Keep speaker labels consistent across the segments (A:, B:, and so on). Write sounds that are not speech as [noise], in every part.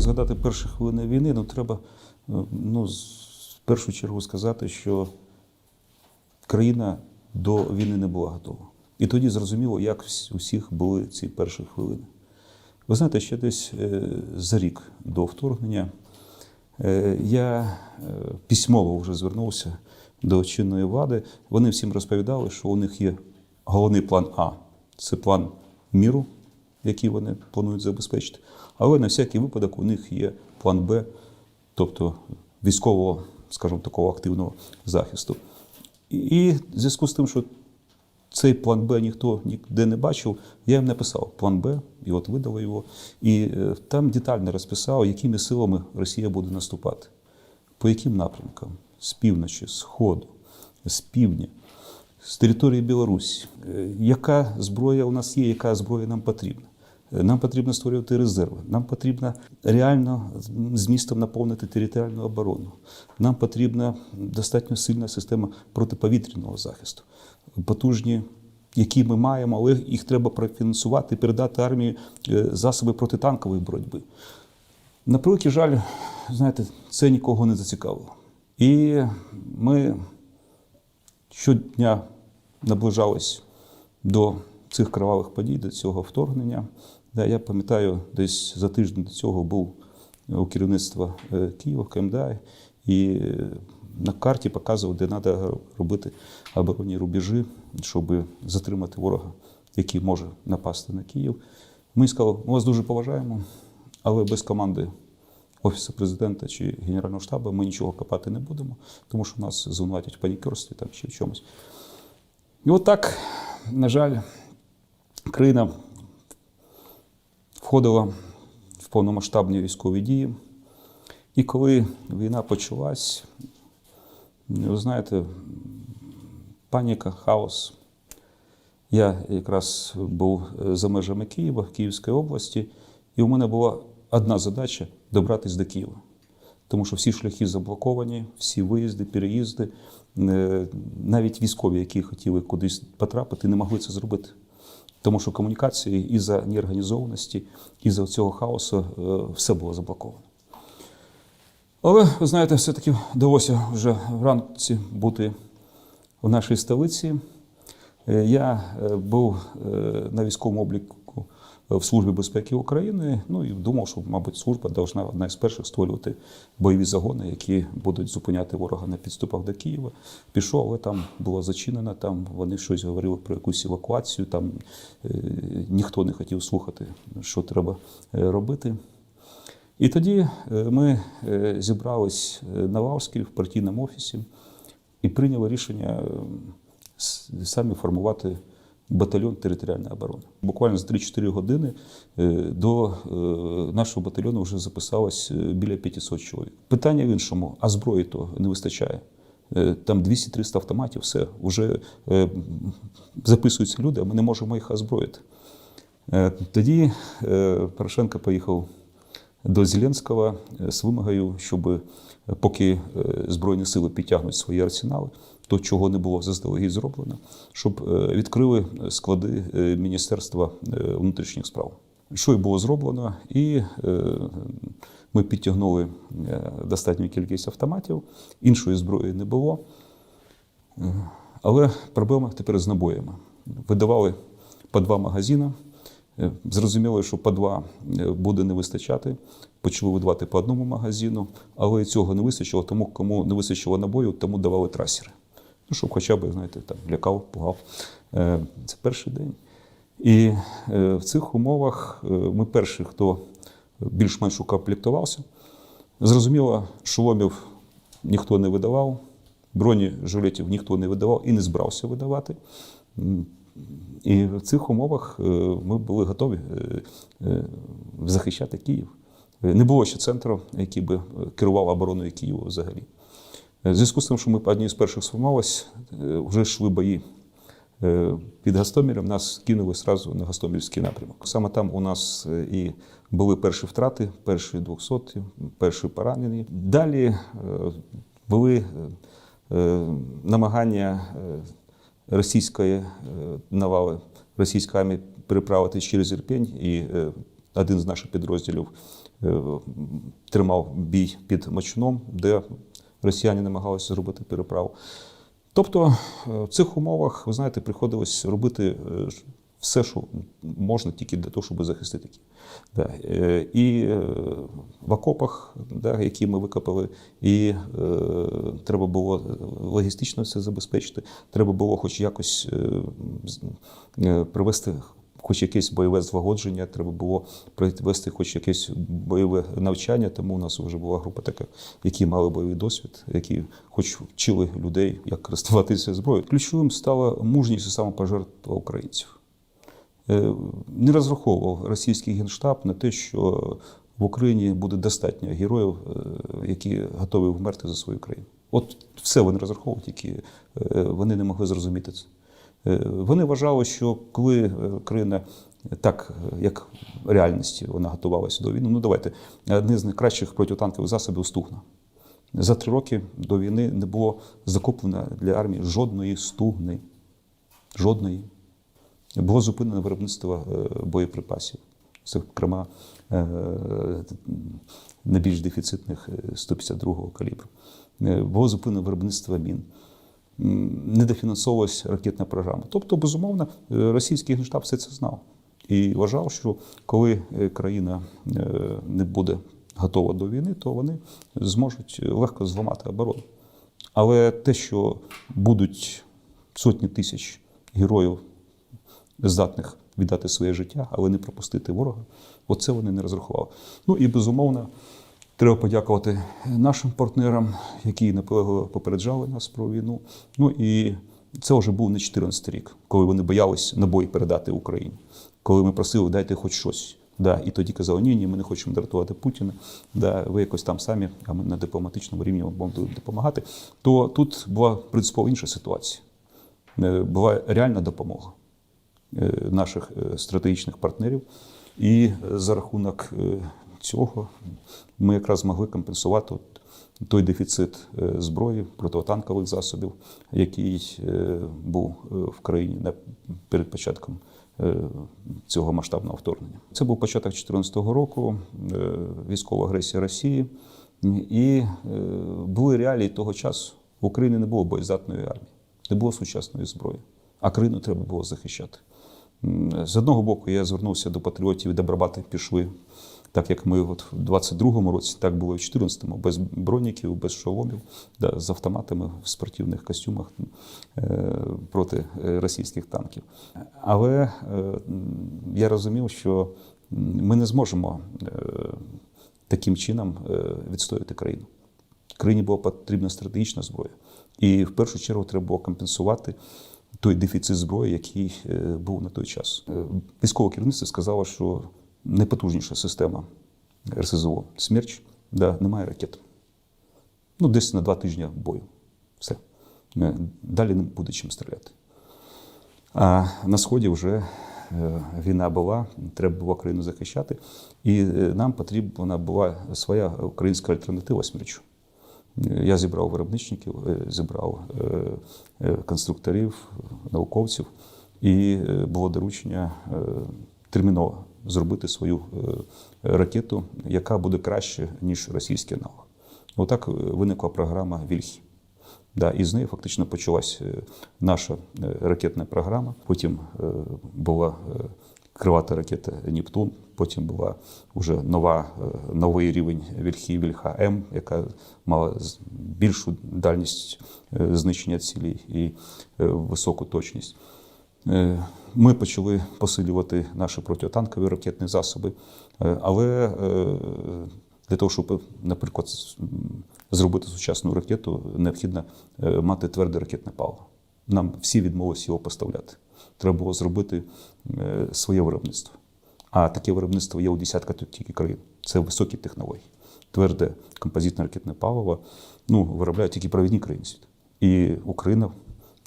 A: згадати перші хвилини війни, ну треба е, ну, в першу чергу сказати, що країна до війни не була готова. І тоді зрозуміло, як вс- у всіх були ці перші хвилини. Ви знаєте, ще десь е, за рік до вторгнення е, я письмово вже звернувся до чинної влади. Вони всім розповідали, що у них є головний план А це план міру, який вони планують забезпечити. Але на всякий випадок у них є план Б, тобто військового, скажімо, такого активного захисту. І в зв'язку з тим, що цей план Б ніхто ніде не бачив, я їм написав план Б, і от видали його. І е, там детально розписав, якими силами Росія буде наступати, по яким напрямкам з півночі, з сходу, з півдня, з території Білорусі, Е, яка зброя у нас є, яка зброя нам потрібна. Нам потрібно створювати резерви. Нам потрібно реально змістом наповнити територіальну оборону. Нам потрібна достатньо сильна система протиповітряного захисту. Потужні, які ми маємо, але їх треба профінансувати і передати армії е, засоби протитанкової боротьби. На превеликий жаль, знаєте, це нікого не зацікавило. І ми щодня наближались до цих кривавих подій, до цього вторгнення. Я пам'ятаю, десь за тиждень до цього був у керівництва е, Києва, КМДА, і е, на карті показував, де треба робити оборонні рубежі, щоб затримати ворога, який може напасти на Київ. Ми сказали, ми вас дуже поважаємо, але без команди Офісу президента чи Генерального штабу ми нічого копати не будемо, тому що нас звинуватять в панікерстві там, чи в чомусь. І от так, на жаль, країна входила в повномасштабні військові дії. І коли війна почалась, ви знаєте, паніка, хаос. Я якраз був е, за межами Києва, Київської області, і у мене була одна задача добратися до Києва. Тому що всі шляхи заблоковані, всі виїзди, переїзди, Е, навіть військові, які хотіли кудись потрапити, не могли це зробити. Тому що комунікації із-за неорганізованості, із-за цього хаосу е, все було заблоковано. Але ви знаєте, все-таки вдалося вже вранці бути в нашій столиці. Е, Я е, був на військовому обліку в Службі безпеки України. Ну і думав, що, мабуть, служба повинна одна із перших створювати бойові загони, які будуть зупиняти ворога на підступах до Києва. Пішов, але там було зачинено, там вони щось говорили про якусь евакуацію. Там е, ніхто не хотів слухати, що треба е, робити. І тоді е, ми зібрались на Вавській в партійному офісі і прийняли рішення самі формувати батальйон територіальної оборони. Буквально за 3-4 години е, до е, нашого батальйону вже записалось е, біля 500 чоловік. Питання в іншому: а зброї то не вистачає. Там 200-300 автоматів, все вже записуються люди, а ми не можемо їх озброїти. Тоді Порошенко поїхав до Зеленського з вимогою, щоб поки е, Збройні сили підтягнуть свої арсенали, то чого не було заздалегідь зроблено, щоб е, відкрили склади е, Міністерства внутрішніх справ. Що й було зроблено, і ми підтягнули достатню кількість автоматів, іншої зброї не було. Але проблема тепер з набоями. Видавали по два магазини. Е, Зрозуміло, що по два е, буде не вистачати. Почали видавати по одному магазину, але цього не вистачило, тому кому не вистачило набою, тому давали трасери. Ну, щоб хоча б, знаєте, там лякав, пугав. Е, Це перший день. І в цих умовах ми перші, хто більш-менш укомплектувався. Зрозуміло, шоломів ніхто не видавав, бронежилетів ніхто не видавав і не збирався видавати. І в цих умовах е, ми були готові е, е, захищати Київ. Не було ще центру, який би керував обороною Києва взагалі. Зв'язку з тим, що ми одні з перших сформувалися, вже йшли бої під Гастомелем, нас кинули одразу на Гастомельський напрямок. Саме там у нас і були перші втрати, перші 200, перші поранені. Далі були намагання російської е, навали, російської армії переправити через Ірпень і е, один з наших підрозділів е, тримав бій під Мочном, де росіяни намагалися зробити переправу. Тобто в цих умовах, ви знаєте, приходилось робити все, що можна тільки для того, щоб захистити. Да. е, І е, в окопах, да, які ми викопали, і е, треба було логістично це забезпечити. Треба було хоч якось привести хоч якесь бойове злагодження, треба було провести хоч якесь бойове навчання. Тому у нас вже була група така, які мали бойовий досвід, які хоч вчили людей, як користуватися зброєю. Ключовим стала мужність і самопожертва українців. Е, Не розраховував російський генштаб на те, що в Україні буде достатньо героїв, е, які готові вмерти за свою країну. От все вони розраховують, тільки е, вони не могли зрозуміти це. Вони вважали, що коли країна так, як в реальності, вона готувалася до війни, ну давайте, одні з найкращих протитанкових засобів стугна. За три роки до війни не було закуплено для армії жодної стугни. Жодної. Було зупинено виробництво е, боєприпасів, зокрема е, найбільш дефіцитних е, 152-го калібру. Е, Було зупинено виробництво мін. Недофінансовувалася ракетна програма. Тобто, безумовно, російський генштаб все це знав і вважав, що коли країна не буде готова до війни, то вони зможуть легко зламати оборону. Але те, що будуть сотні тисяч героїв здатних віддати своє життя, але не пропустити ворога. Оце вони не розрахували. Ну і безумовно, треба подякувати нашим партнерам, які наполегливо попереджали нас про війну. Ну і це вже був не 14 рік, коли вони боялись набої передати Україні, коли ми просили, дайте хоч щось. Да, і тоді казали, ні, ні, ми не хочемо дратувати Путіна, да, ви якось там самі, а ми на дипломатичному рівні вам будемо допомагати. То тут була принципово інша ситуація. Е, Була реальна допомога наших е, стратегічних партнерів. І е, за рахунок е, цього ми якраз змогли компенсувати той дефіцит е, зброї, протитанкових засобів, який е, був е, в країні перед початком е, цього масштабного вторгнення. Це був початок 2014 року, е, військова агресія Росії, і е, були реалії того часу. В Україні не було боєздатної армії, не було сучасної зброї, а країну треба було захищати. З одного боку, я звернувся до патріотів і добробати пішли, так як ми от в 22-му році, так було і в 14-му, без броніків, без шоломів, да, з автоматами в спортивних костюмах е, проти е, російських танків. Але е, я розумів, що ми не зможемо е, таким чином е, відстояти країну. Країні була потрібна стратегічна зброя. І в першу чергу треба було компенсувати той дефіцит зброї, який е, був на той час. Е, Військове керівництво сказало, що найпотужніша система РСЗО Смерч, да, немає ракет. Ну, десь на два тижні бою. Все. Е, Далі не буде чим стріляти. А на сході вже війна була, треба було країну захищати, і нам потрібна була своя українська альтернатива смерчу. Я зібрав виробничників, е, зібрав е, е, конструкторів, науковців, і було доручення терміново зробити свою ракету, яка буде краще, ніж російський аналог. Отак виникла програма Вільхі. Да, і з нею фактично почалась наша ракетна програма. Потім була крилата ракета Нептун. Потім була вже нова, е, новий рівень Вільхі Вільха М, яка мала більшу дальність е, знищення цілей і е, високу точність. Ми почали посилювати наші протитанкові ракетні засоби, але для того, щоб, наприклад, зробити сучасну ракету, необхідно мати тверде ракетне паливо. Нам всі відмовилися його поставляти. Треба було зробити е, своє виробництво. А таке виробництво є у десятка тільки країн. Це високі технології. Тверде композитне ракетне паливо ну, виробляють тільки провідні країни світу. І Україна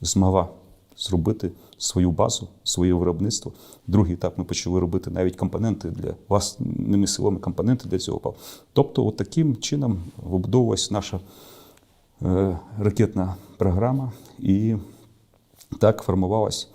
A: змогла зробити свою базу, своє виробництво. Другий етап ми почали робити навіть компоненти для власними силами компоненти для цього палива. Тобто, от таким чином вибудовувалась наша е, ракетна програма, і так формувалась,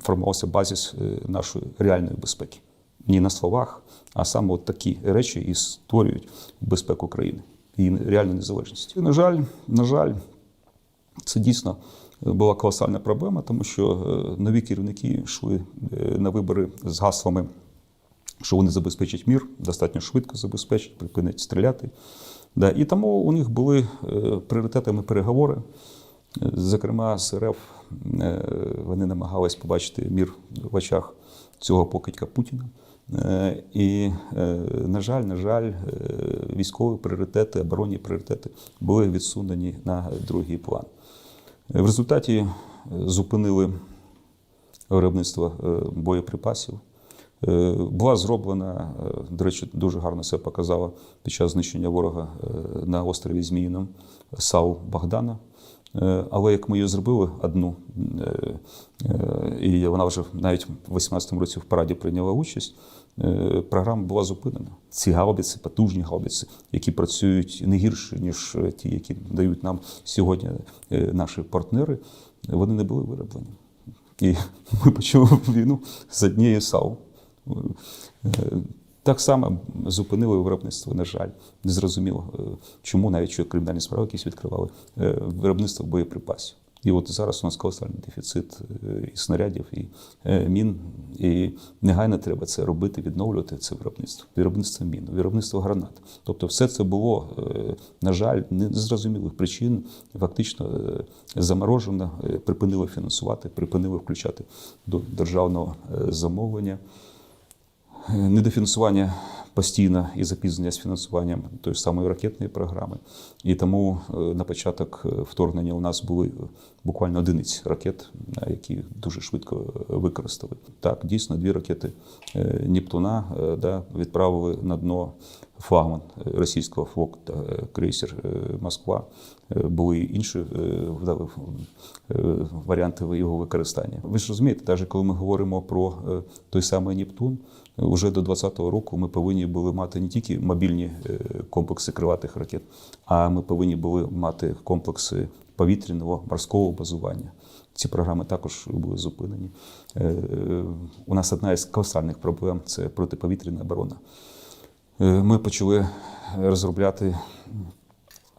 A: формувався базис е, нашої реальної безпеки. не на словах, а саме от такі речі і створюють безпеку країни, її реальну незалежність. І, на жаль, на жаль, це дійсно була колосальна проблема, тому що е, нові керівники йшли е, на вибори з гаслами, що вони забезпечать мір, достатньо швидко забезпечать, припинять стріляти. Да, і тому у них були е, пріоритетами переговори. Зокрема, з РФ е, вони намагались побачити мір в очах цього покидька Путіна. Е, І, е, на жаль, на жаль, військові пріоритети, оборонні пріоритети були відсунені на другий план. В результаті зупинили виробництво боєприпасів. Була зроблена, до речі, дуже гарно себе показала під час знищення ворога на острові Зміїном САУ Богдана. Е, Але як ми її зробили одну, е, е, і вона вже навіть в 18-му році в параді прийняла участь, програма була зупинена. Ці гаубиці, потужні гаубиці, які працюють не гірше, ніж ті, які дають нам сьогодні наші партнери, вони не були вироблені. І [laughs] ми почали війну з однією САУ. Так само зупинили виробництво, на жаль, незрозуміло, е, чому навіть що кримінальні справи якісь відкривали е, виробництво боєприпасів. І от зараз у нас колосальний дефіцит е, і снарядів, і мін. І негайно треба це робити, відновлювати це виробництво. Виробництво мін, виробництво гранат. Тобто, все це було, на жаль, не з зрозумілих причин, фактично заморожено, припинили фінансувати, припинили включати до державного замовлення. Недофінансування постійно і запізнення з фінансуванням тої самої ракетної програми. І тому е, на початок е, вторгнення у нас були е, буквально одиниці ракет, які дуже швидко використали. Так, дійсно, дві ракети Нептуна да, відправили на дно флагман російського флота е, крейсер Москва. Були інші варіанти його використання. Ви ж розумієте, навіть коли ми говоримо про той самий Нептун, уже до 2020 року ми повинні були мати не тільки мобільні е, комплекси крилатих ракет, а ми повинні були мати комплекси повітряного морського базування. Ці програми також були зупинені. Е, У нас одна із колосальних проблем це протиповітряна оборона. Е, Ми почали розробляти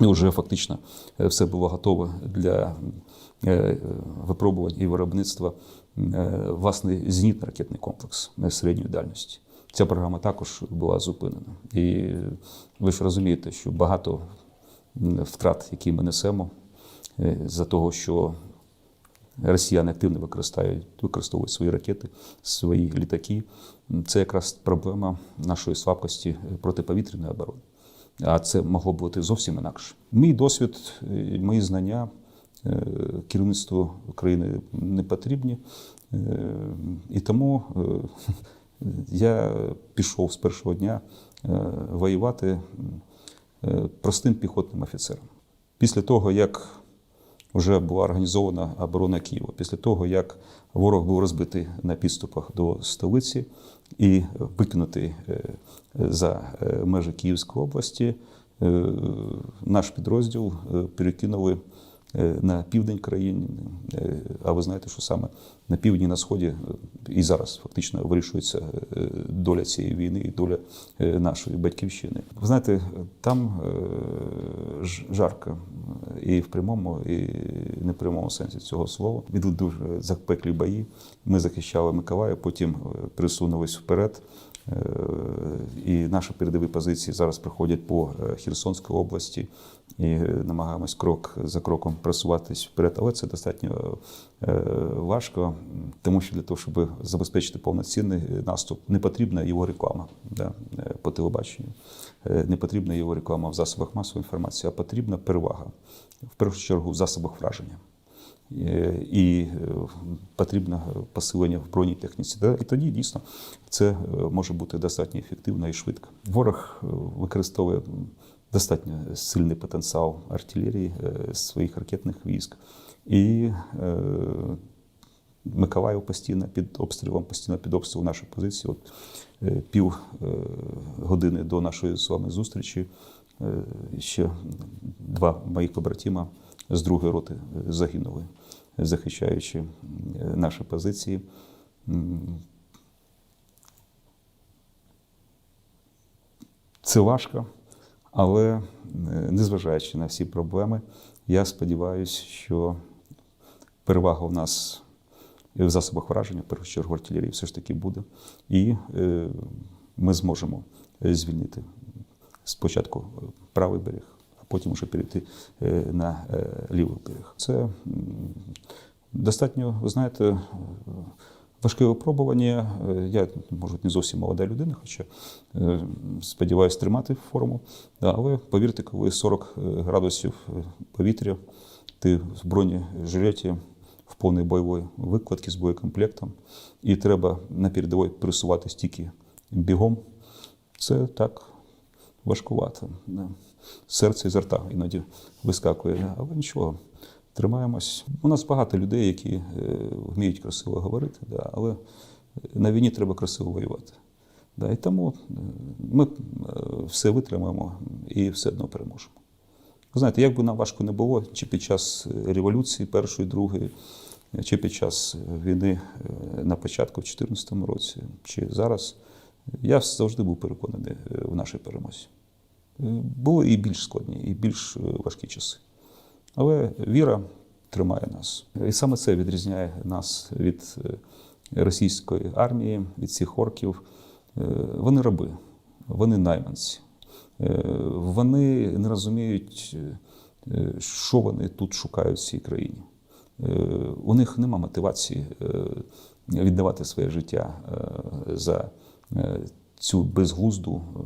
A: і вже фактично е, все було готове для е, випробувань і виробництва е, власний зенітно-ракетний комплекс е, середньої дальності. Ця програма також була зупинена. І ви ж розумієте, що багато втрат, які ми несемо, е, за того, що росіяни активно використовують, використовують свої ракети, свої літаки. Це якраз проблема нашої слабкості протиповітряної оборони. А це могло бути зовсім інакше. Мій досвід, е, мої знання е, керівництву України не потрібні. Е, І тому е, [laughs] я пішов з першого дня воювати простим піхотним офіцером. Після того, як вже була організована оборона Києва, після того, як ворог був розбитий на підступах до столиці і викинутий за межі Київської області, наш підрозділ перекинули на південь країни. Е, А ви знаєте, що саме на півдні, на сході е, і зараз фактично вирішується е, доля цієї війни і доля е, нашої батьківщини. Ви знаєте, там е, жарко і в прямому, і непрямому сенсі цього слова. Відли дуже запеклі бої. Ми захищали Миколаїв, потім е, пересунулись вперед. Е, І наші передові позиції зараз проходять по е, Херсонській області і е, намагаємось крок за кроком просуватись вперед. Але це достатньо важко, тому що для того, щоб забезпечити повноцінний наступ, не потрібна його реклама да, по телебаченню, не потрібна його реклама в засобах масової інформації, а потрібна перевага в першу чергу в засобах враження. Е, І е, потрібне посилення в бронетехніці. І тоді дійсно це е, може бути достатньо ефективно і швидко. Ворог використовує достатньо сильний потенціал артилерії своїх ракетних військ. І Миколаїв постійно під обстрілом, постійно під обстрілом нашої позиції. От пів години до нашої з вами зустрічі ще два моїх побратима з другої роти загинули, захищаючи наші позиції. Це важко, але незважаючи на всі проблеми, я сподіваюся, що перевага у нас в засобах враження, в першу чергу артилерії, все ж таки буде. І е, ми зможемо звільнити спочатку е, правий берег, потім вже перейти е, на е, лівий берег. Це достатньо, ви знаєте, важке випробування. Е, Я, може, не зовсім молода людина, хоча сподіваюся тримати форму. Але повірте, коли 40 градусів повітря, ти в бронежилеті, в повній бойовій викладці з боєкомплектом, і треба на передовій пересуватись тільки бігом. Це так важкувато. Серце із рта іноді вискакує, але нічого. Тримаємось. У нас багато людей, які е, вміють красиво говорити, да, але на війні треба красиво воювати. Да, і тому е, ми е, все витримаємо і все одно переможемо. Знаєте, як би нам важко не було, чи під час революції першої, другої, чи під час війни на початку в 2014 році, чи зараз, я завжди був переконаний е, в нашій перемозі. Е, Були і більш складні, і більш е, важкі часи. Але віра тримає нас. І саме це відрізняє нас від російської армії, від цих орків. Вони раби, вони найманці. Вони не розуміють, що вони тут шукають в цій країні. У них нема мотивації віддавати своє життя за цю безглузду, е,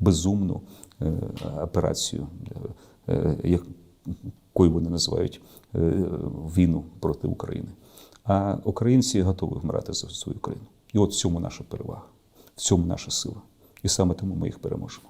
A: безумну е, операцію, е, якою вони називають е, війну проти України. А українці готові вмирати за свою країну. І от в цьому наша перевага, в цьому наша сила. І саме тому ми їх переможемо.